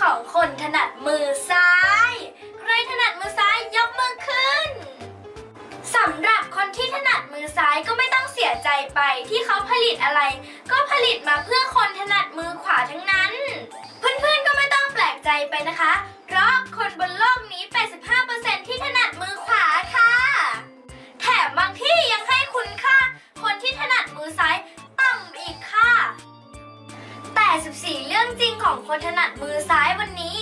ของคนถนัดมือซ้าย ใครถนัดมือซ้ายยกมือขึ้น สำหรับคนที่ถนัดมือซ้ายก็ไม่ต้องเสียใจไปที่เขาผลิตอะไร ก็ผลิตมาเพื่อคนถนัดมือขวาทั้งนั้น เพื่อนๆก็ไม่ต้องแปลกใจไปนะคะ เพราะคนบนโลกนี้ 85%ที่ถนัดมือขวาค่ะ แถมบางที่ยังให้คุณค่าคนที่ถนัดมือซ้าย 14 เรื่องจริงของคนถนัดมือซ้ายวันนี้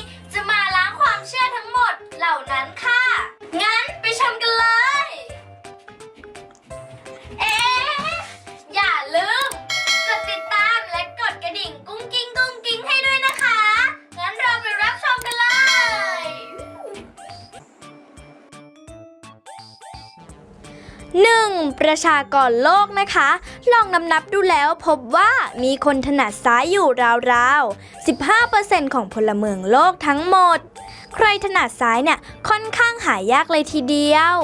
1. ประชากรโลกนะคะ ลองนำนับดูแล้วพบว่ามีคนถนัดซ้ายอยู่ราวๆ 15%ของพลเมืองโลกทั้งหมด ใครถนัดซ้ายเนี่ยค่อนข้างหายากเลยทีเดียว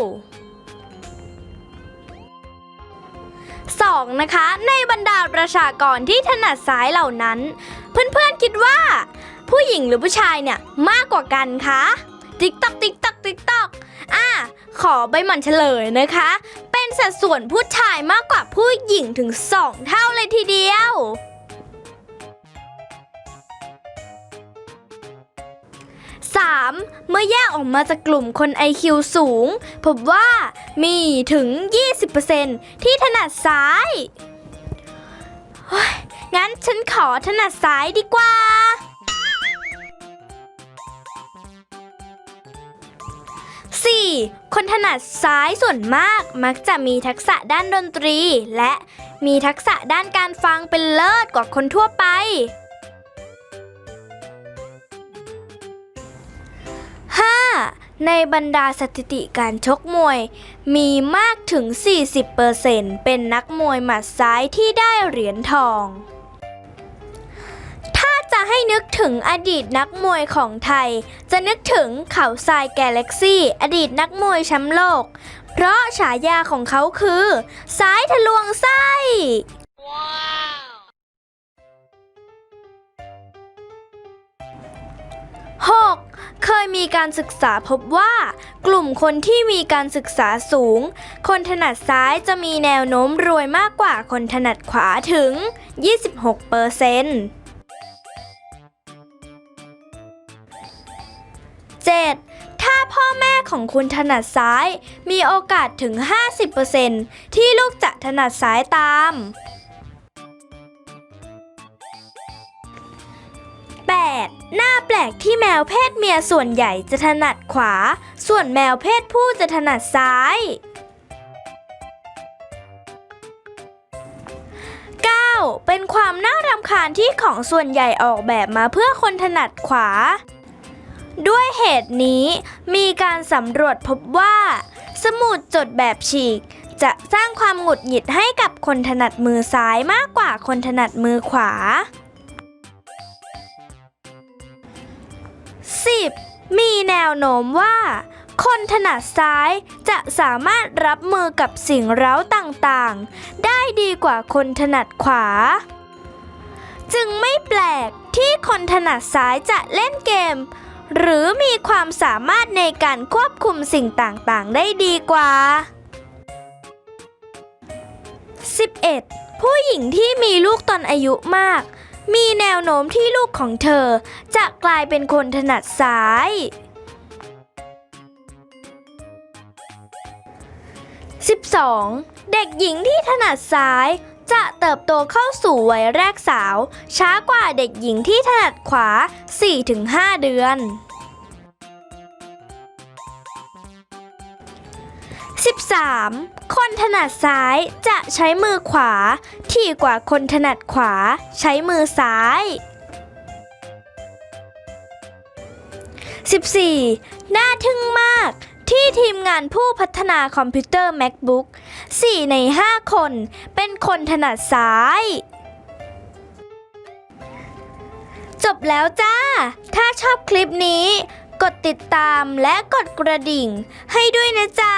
2. นะคะ ในบรรดาประชากรที่ถนัดซ้ายเหล่านั้น เพื่อนๆคิดว่า ผู้หญิงหรือผู้ชายเนี่ยมากกว่ากันคะ ติ๊กตอกติ๊กตอกติ๊กตอกอะ ขอใบหมันเฉลยนะคะ เป็นสัดส่วนผู้ชายมากกว่าผู้หญิงถึง 2 เท่าเลยทีเดียว 3. เมื่อแยกออกมาจากกลุ่มคน IQ สูง พบว่ามีถึง 20%ที่ถนัดซ้ายเฮ้ยงั้นฉันขอถนัดซ้ายดีกว่า 4. คนถนัดซ้ายส่วนมากมักจะมีทักษะด้านดนตรี และมีทักษะด้านการฟังเป็นเลิศกว่าคนทั่วไป 5. ในบรรดาสถิติการชกมวย มีมากถึง 40%เป็นนักมวยหมัดซ้ายที่ได้เหรียญทอง นึกถึงอดีตนักมวยของไทย จะนึกถึงเขาทรายแกลเล็กซี่ อดีตนักมวยแชมป์โลก เพราะฉายาของเขาคือซ้ายทะลวงไส้ 6. เคยมีการศึกษาพบว่า กลุ่มคนที่มีการศึกษาสูง คนถนัดซ้ายจะมีแนวโน้มรวยมากกว่าคนถนัดขวาถึง 26เปอร์เซ็นต์ ของคุณถนัดซ้าย มีโอกาสถึง 50%ที่ลูกจะถนัดซ้ายตาม 8. หน้าแปลกที่แมวเพศเมียส่วนใหญ่จะถนัดขวา ส่วนแมวเพศผู้จะถนัดซ้าย 9. เป็นความน่ารำคาญที่ของส่วนใหญ่ออกแบบมาเพื่อคนถนัดขวา ด้วยเหตุนี้มีการสำรวจพบว่า สมุดจดแบบฉีก จะสร้างความหงุดหงิดให้กับคนถนัดมือซ้ายมากกว่าคนถนัดมือขวา 10. มีแนวโน้มว่า คนถนัดซ้ายจะสามารถรับมือกับสิ่งเร้าต่างๆ ได้ดีกว่าคนถนัดขวา จึงไม่แปลกที่คนถนัดซ้ายจะเล่นเกม หรือมีความสามารถในการควบคุมสิ่งต่างๆ ได้ดีกว่า 11. ผู้หญิงที่มีลูกตอนอายุมาก มีแนวโน้มที่ลูกของเธอ จะกลายเป็นคนถนัดซ้าย 12. เด็กหญิงที่ถนัดซ้าย จะเติบโตเข้าสู่วัยแรกสาว ช้ากว่าเด็กหญิงที่ถนัดขวา 4-5 เดือน 13. คนถนัดซ้ายจะใช้มือขวา ที่กว่าคนถนัดขวา ใช้มือซ้าย 14. น่าทึ่งมากานผู้พัฒนาคอมพิวเตอร์ MacBook 4 ใน 5 คน เป็นคนถนัดซ้าย จบแล้วจ้า ถ้าชอบคลิปนี้ กดติดตามและกดกระดิ่งให้ด้วยนะจ๊ะ